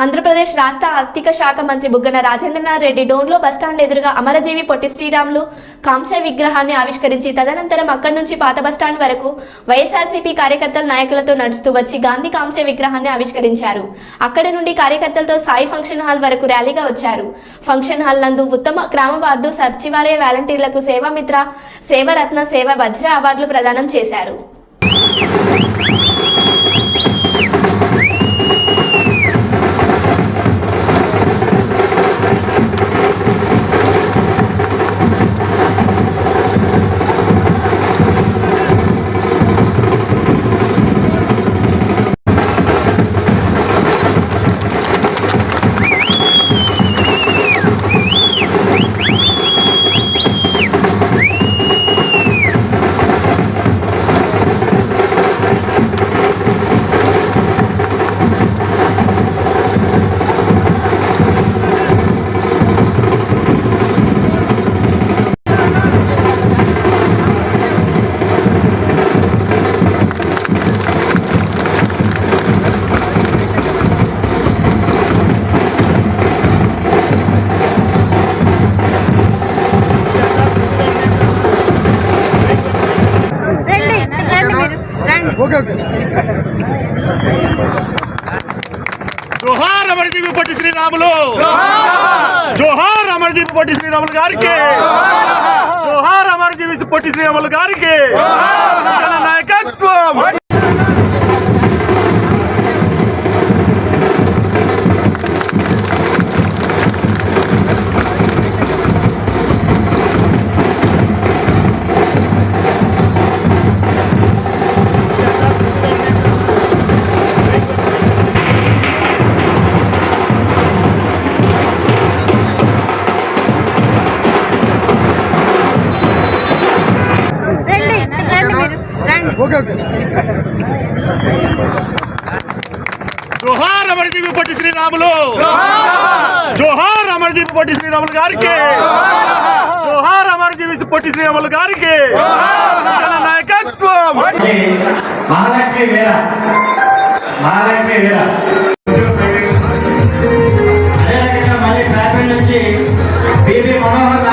ఆంధ్రప్రదేశ్ రాష్ట్ర ఆర్థిక శాఖ మంత్రి బుగ్గన రాజేంద్రనాథ్ రెడ్డి డోన్లో బస్టాండ్ ఎదురుగా అమరజీవి పొట్టి శ్రీరాములు కాంస్య విగ్రహాన్ని ఆవిష్కరించి తదనంతరం అక్కడి నుంచి పాత బస్టాండ్ వరకు వైఎస్ఆర్సీపీ కార్యకర్తల నాయకులతో నడుస్తూ వచ్చి గాంధీ కాంస్య విగ్రహాన్ని ఆవిష్కరించారు. అక్కడి నుండి కార్యకర్తలతో సాయి ఫంక్షన్ హాల్ వరకు ర్యాలీగా వచ్చారు. ఫంక్షన్ హాల్ నందు ఉత్తమ గ్రామ వార్డు సచివాలయ వాలంటీర్లకు సేవామిత్ర సేవరత్న సేవ వజ్ర అవార్డులు ప్రదానం చేశారు. జోహార్ అమర్జీవి పొట్టి శ్రీరాములు. జోహార్ అమర్జీ పొట్టి శ్రీరాములు గారికి. జోహార్ అమరజీవి పొట్టి శ్రీరాములు గారికి. నాయకత్వం. Okay okay. జోహార్ అమరజీవి పొట్టి శ్రీరాములు. జోహార్ అమరజీవి పొట్టి శ్రీరాములు గారికి. జోహార్ అమరజీవి పొట్టి శ్రీరాములు గారికి. నాయకత్వం. మహాలక్ష్మి వీర మహాలక్ష్మి వీర అదేవిధంగా మళ్ళీ ట్రాఫిక్ నుంచి బీబీ మనోహర్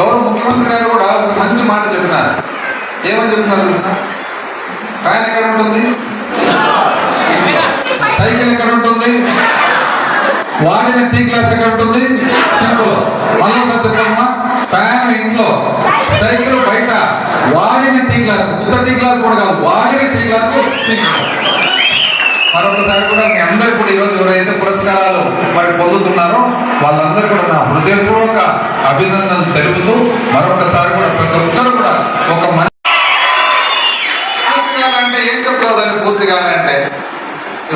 గౌరవ ముఖ్యమంత్రి గారు కూడా మంచి మాట చెప్పినారు. ఏమని చెప్తున్నారు తెలుసా? ఫ్యాన్ ఎక్కడ ఉంటుంది? సైకిల్ ఎక్కడ ఉంటుంది? వాడిన టీ గ్లాస్ ఎక్కడ ఉంటుంది? మళ్ళీ చెప్పమ్మా. ఫ్యాన్ ఇంట్లో. సైకిల్ బయట. వాడిన టీ గ్లాస్. ఉత్త టీ గ్లాస్ కూడా కాదు. వాడిన టీ గ్లాస్ మరొకసారి కూడా మీ అందరు కూడా ఈరోజు ఎవరైతే పురస్కారాలు పొందుతున్నారో వాళ్ళందరూ కూడా నా హృదయపూర్వక అభినందనలు తెలుపుతూ మరొకసారి కూడా ప్రతి ఒక్కరు కూడా ఒక మంచి అంటే ఏం చెప్తావు దాన్ని పూర్తి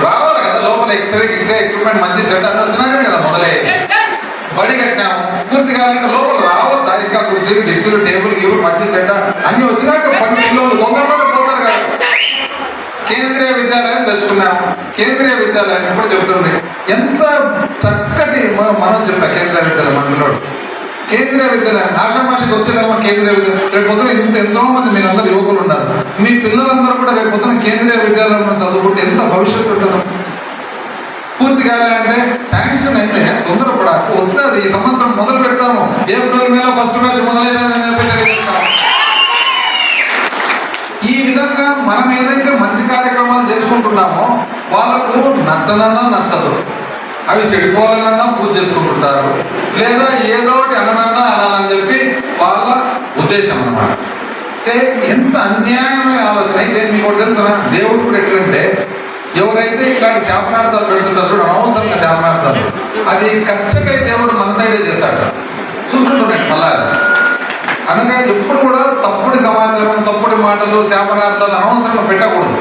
రావాలి కదా లోపల ఎక్స్రే ఎక్స్రే ఎక్విప్మెంట్ మంచి చెడ్డ అని వచ్చినాక కదా మొదలే బడి కట్టినాము పూర్తి కావాలంటే లోపల రావద్దా? ఇంకా కుర్చీలు డిచ్చులు టేబుల్ ఇవి మంచి చెడ్డ అన్ని వచ్చినాక పని పిల్లలు దొంగలు పోతారు కదా. కేంద్రీయ విద్యాలయం తెచ్చుకున్నాము. కేంద్రీయ విద్యాలయం కూడా చెబుతున్నాయి ఎంత చక్కటి మ- మనం చెప్తా కేంద్రీయ విద్యాలయం అందులో కేంద్రీయ విద్యాలయం ఆషామాషికి వచ్చేదేమో కేంద్రీయ విద్యాలయం రేపు పొద్దున ఇంత ఎంతో మంది మీరందరూ యువకులు ఉన్నారు. మీ పిల్లలందరూ కూడా రేపు పొద్దున కేంద్రీయ విద్యాలయంలో చదువుకుంటే ఎంత భవిష్యత్తు ఉంటుంది. పూర్తి కావాలంటే శాంక్షన్ అయితే తొందరపడా వస్తుంది ఈ సంవత్సరం మొదలు పెడతాము. ఏప్రిల్ మేలో ఫస్ట్ బ్యాచ్ మొదలైనదని చెప్పి విధంగా మనం ఏదైతే మంచి కార్యక్రమాలు చేసుకుంటున్నామో వాళ్ళకు నచ్చనన్నా నచ్చదు. అవి చెడిపోవాలన్నా పూజ చేసుకుంటుంటారు. లేదా ఏదో ఒకటి అననన్నా అనాలని చెప్పి వాళ్ళ ఉద్దేశం అన్నమాట. అంటే ఎంత అన్యాయమైన ఆలోచన. అయితే మీకు తెలుసిన దేవుడు కూడా ఎట్లంటే ఎవరైతే ఇట్లాంటి శాపనార్థాలు పెడుతుంటారు చూడు అనవసరంగా శాపనార్థాలు. అది ఖచ్చితంగా దేవుడు మన దగ్గర కనుక ఎప్పుడు కూడా తప్పుడు సమాచారం తప్పుడు మాటలు శాపనార్థాలు అనవసరంగా పెట్టకూడదు.